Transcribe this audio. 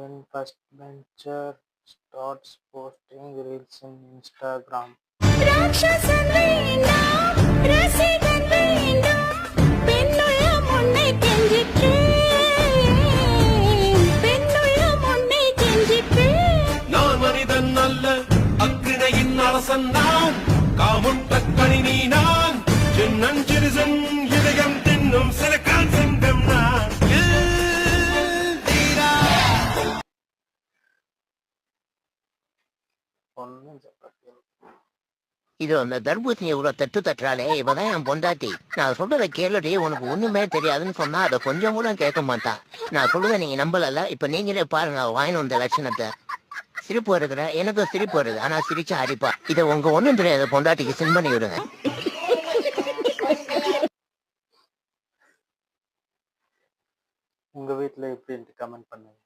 when first venture starts posting reels in Instagram. நான் மனிதன் அல்ல அக்கினையின் அரசன் நான். காமுட்ட கணினி நான் சின்னஞ்சிறுசன் இதயம் தின்னும் சிலக்கான் இது அந்த தர்பூசணி இவ்வளோ தட்டு தட்டுறாளே இவதான் என் பொண்டாட்டி. நான் சொல்றத கேளுடி உனக்கு ஒண்ணுமே தெரியாதுன்னு சொன்னா அதை கொஞ்சம் கூட கேட்க மாட்டான் நான் சொல்லுவேன் நீங்க நம்பலல்ல இப்ப நீங்களே பாருங்க வாங்கின வந்த லட்சணத்தை. சிரிப்பு வருதுல எனக்கும் சிரிப்பு வருது ஆனா சிரிச்சா அரிப்பா இதை உங்க ஒண்ணும் தெரியாது பொண்டாட்டிக்கு சின் பண்ணி விடுங்க. உங்க வீட்டுல எப்படின்ட்டு கமெண்ட் பண்ணுங்க.